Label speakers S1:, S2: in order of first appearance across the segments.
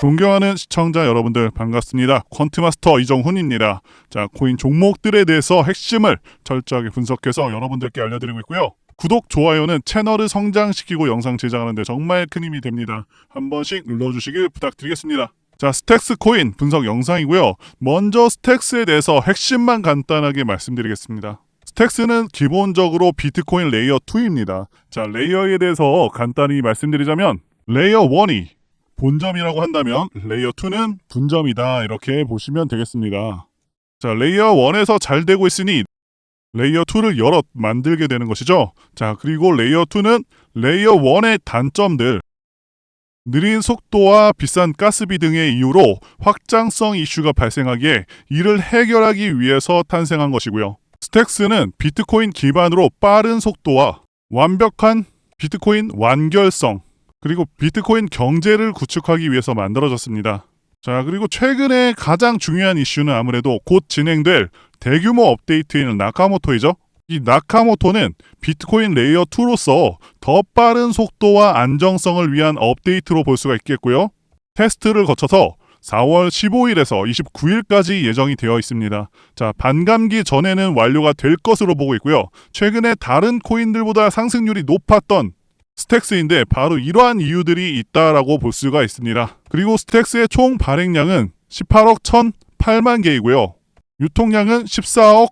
S1: 존경하는 시청자 여러분들 반갑습니다. 퀀트마스터 이정훈입니다. 자, 코인 종목들에 대해서 핵심을 철저하게 분석해서 여러분들께 알려드리고 있고요. 구독, 좋아요는 채널을 성장시키고 영상 제작하는 데 정말 큰 힘이 됩니다. 한 번씩 눌러주시길 부탁드리겠습니다. 자, 스택스 코인 분석 영상이고요. 먼저 스택스에 대해서 핵심만 간단하게 말씀드리겠습니다. 스택스는 기본적으로 비트코인 레이어 2입니다. 자, 레이어에 대해서 간단히 말씀드리자면 레이어 1이 본점이라고 한다면 레이어 2는 분점이다 이렇게 보시면 되겠습니다. 자, 레이어 1에서 잘 되고 있으니 레이어 2를 여러 만들게 되는 것이죠. 자, 그리고 레이어 2는 레이어 1의 단점들 느린 속도와 비싼 가스비 등의 이유로 확장성 이슈가 발생하기에 이를 해결하기 위해서 탄생한 것이고요. 스택스는 비트코인 기반으로 빠른 속도와 완벽한 비트코인 완결성 그리고 비트코인 경제를 구축하기 위해서 만들어졌습니다. 자, 그리고 최근에 가장 중요한 이슈는 아무래도 곧 진행될 대규모 업데이트인 나카모토이죠. 이 나카모토는 비트코인 레이어 2로서 더 빠른 속도와 안정성을 위한 업데이트로 볼 수가 있겠고요. 테스트를 거쳐서 4월 15일에서 29일까지 예정이 되어 있습니다. 자, 반감기 전에는 완료가 될 것으로 보고 있고요. 최근에 다른 코인들보다 상승률이 높았던 스택스인데 바로 이러한 이유들이 있다라고 볼 수가 있습니다. 그리고 스택스의 총 발행량은 18억 1,008만 개이고요. 유통량은 14억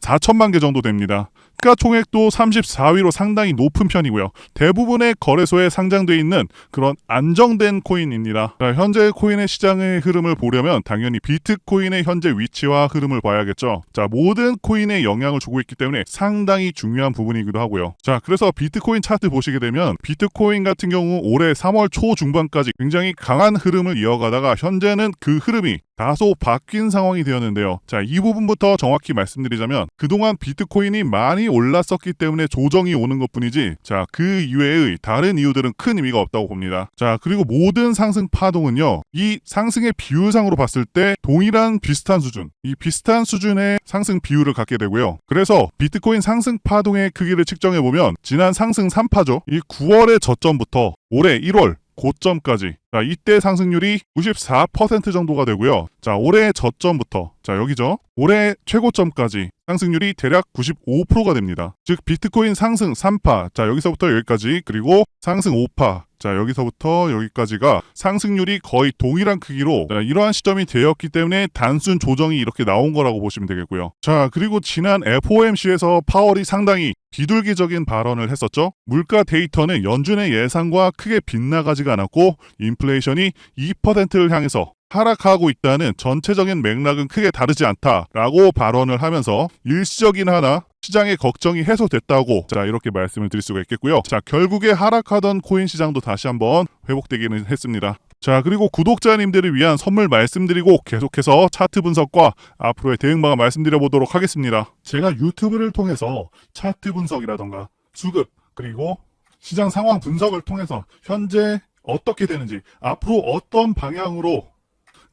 S1: 4천만 개 정도 됩니다. 시가총액도 34위로 상당히 높은 편이고요. 대부분의 거래소에 상장돼 있는 그런 안정된 코인입니다. 자, 현재 코인의 시장의 흐름을 보려면 당연히 비트코인의 현재 위치와 흐름을 봐야겠죠. 자, 모든 코인에 영향을 주고 있기 때문에 상당히 중요한 부분이기도 하고요. 자, 그래서 비트코인 차트 보시게 되면 비트코인 같은 경우 올해 3월 초 중반까지 굉장히 강한 흐름을 이어가다가 현재는 그 흐름이 다소 바뀐 상황이 되었는데요. 자, 이 부분부터 정확히 말씀드리자면 그동안 비트코인이 많이 올랐었기 때문에 조정이 오는 것 뿐이지 자, 그 이외의 다른 이유들은 큰 의미가 없다고 봅니다. 자, 그리고 모든 상승 파동은요. 이 상승의 비율상으로 봤을 때 동일한 비슷한 수준, 이 비슷한 수준의 상승 비율을 갖게 되고요. 그래서 비트코인 상승 파동의 크기를 측정해 보면 지난 상승 3파죠. 이 9월의 저점부터 올해 1월 고점까지. 자, 이때 상승률이 94% 정도가 되고요. 자, 올해 저점부터 자, 여기죠. 올해 최고점까지 상승률이 대략 95%가 됩니다. 즉 비트코인 상승 3파. 자, 여기서부터 여기까지 그리고 상승 5파. 자, 여기서부터 여기까지가 상승률이 거의 동일한 크기로 자, 이러한 시점이 되었기 때문에 단순 조정이 이렇게 나온 거라고 보시면 되겠고요. 자, 그리고 지난 FOMC에서 파월이 상당히 비둘기적인 발언을 했었죠. 물가 데이터는 연준의 예상과 크게 빗나가지가 않았고 인플레이션이 2%를 향해서 하락하고 있다는 전체적인 맥락은 크게 다르지 않다라고 발언을 하면서 일시적인 하나 시장의 걱정이 해소됐다고 자 이렇게 말씀을 드릴 수가 있겠고요. 자 결국에 하락하던 코인 시장도 다시 한번 회복되기는 했습니다. 자 그리고 구독자님들을 위한 선물 말씀드리고 계속해서 차트 분석과 앞으로의 대응 방안 말씀드려 보도록 하겠습니다. 제가 유튜브를 통해서 차트 분석이라던가 수급 그리고 시장 상황 분석을 통해서 현재 어떻게 되는지 앞으로 어떤 방향으로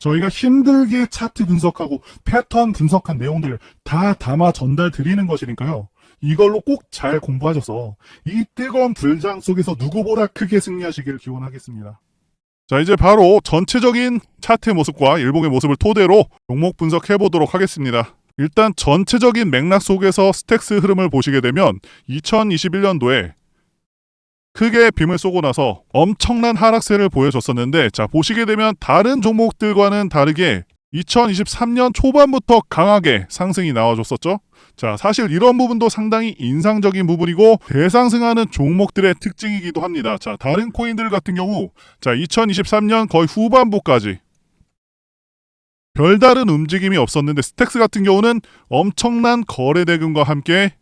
S1: 저희가 힘들게 차트 분석하고 패턴 분석한 내용들을 다 담아 전달 드리는 것이니까요. 이걸로 꼭 잘 공부하셔서 이 뜨거운 불장 속에서 누구보다 크게 승리하시길 기원하겠습니다. 자, 이제 바로 전체적인 차트의 모습과 일봉의 모습을 토대로 종목 분석해 보도록 하겠습니다. 일단 전체적인 맥락 속에서 스택스 흐름을 보시게 되면 2021년도에 크게 빔을 쏘고 나서 엄청난 하락세를 보여줬었는데 자 보시게 되면 다른 종목들과는 다르게 2023년 초반부터 강하게 상승이 나와줬었죠. 자 사실 이런 부분도 상당히 인상적인 부분이고 대상승하는 종목들의 특징이기도 합니다. 자 다른 코인들 같은 경우 자 2023년 거의 후반부까지 별다른 움직임이 없었는데 스택스 같은 경우는 엄청난 거래 대금과 함께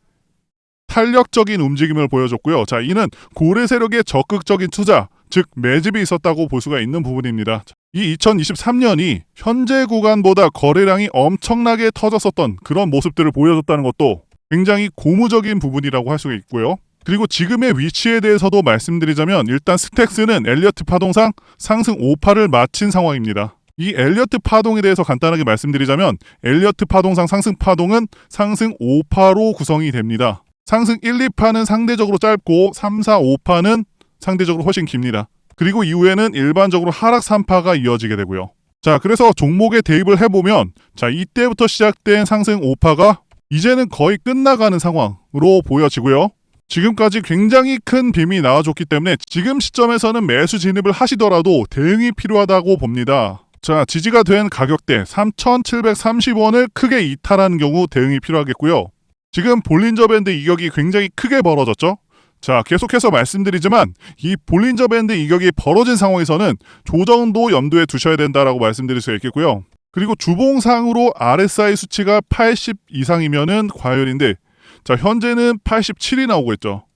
S1: 탄력적인 움직임을 보여줬고요. 자, 이는 고래 세력의 적극적인 투자, 즉 매집이 있었다고 볼 수가 있는 부분입니다. 이 2023년이 현재 구간보다 거래량이 엄청나게 터졌었던 그런 모습들을 보여줬다는 것도 굉장히 고무적인 부분이라고 할 수가 있고요. 그리고 지금의 위치에 대해서도 말씀드리자면 일단 스택스는 엘리어트 파동상 상승 5파를 마친 상황입니다. 이 엘리어트 파동에 대해서 간단하게 말씀드리자면 엘리어트 파동상 상승 파동은 상승 5파로 구성이 됩니다. 상승 1, 2파는 상대적으로 짧고 3, 4, 5파는 상대적으로 훨씬 깁니다. 그리고 이후에는 일반적으로 하락 3파가 이어지게 되고요. 자, 그래서 종목에 대입을 해보면 자, 이때부터 시작된 상승 5파가 이제는 거의 끝나가는 상황으로 보여지고요. 지금까지 굉장히 큰 빔이 나와줬기 때문에 지금 시점에서는 매수 진입을 하시더라도 대응이 필요하다고 봅니다. 자, 지지가 된 가격대 3,730원을 크게 이탈하는 경우 대응이 필요하겠고요. 지금 볼린저 밴드 이격이 굉장히 크게 벌어졌죠? 자, 계속해서 말씀드리지만 이 볼린저 밴드 이격이 벌어진 상황에서는 조정도 염두에 두셔야 된다라고 말씀드릴 수 있겠고요. 그리고 주봉상으로 RSI 수치가 80 이상이면은 과열인데 자, 현재는 87이 나오고 있죠.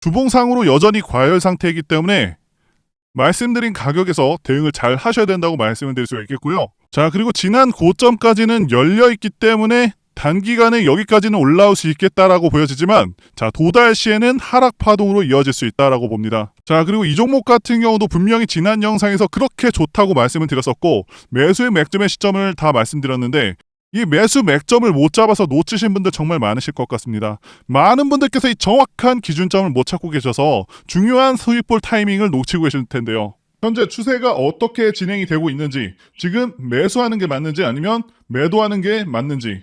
S1: 주봉상으로 여전히 과열 상태이기 때문에 말씀드린 가격에서 대응을 잘 하셔야 된다고 말씀을 드릴 수가 있겠고요. 자, 그리고 지난 고점까지는 열려 있기 때문에 단기간에 여기까지는 올라올 수 있겠다라고 보여지지만 자 도달 시에는 하락 파동으로 이어질 수 있다라고 봅니다. 자 그리고 이 종목 같은 경우도 분명히 지난 영상에서 그렇게 좋다고 말씀을 드렸었고 매수의 맥점의 시점을 다 말씀드렸는데 이 매수 맥점을 못 잡아서 놓치신 분들 정말 많으실 것 같습니다. 많은 분들께서 이 정확한 기준점을 못 찾고 계셔서 중요한 수익볼 타이밍을 놓치고 계실 텐데요. 현재 추세가 어떻게 진행이 되고 있는지, 지금 매수하는 게 맞는지 아니면 매도하는 게 맞는지,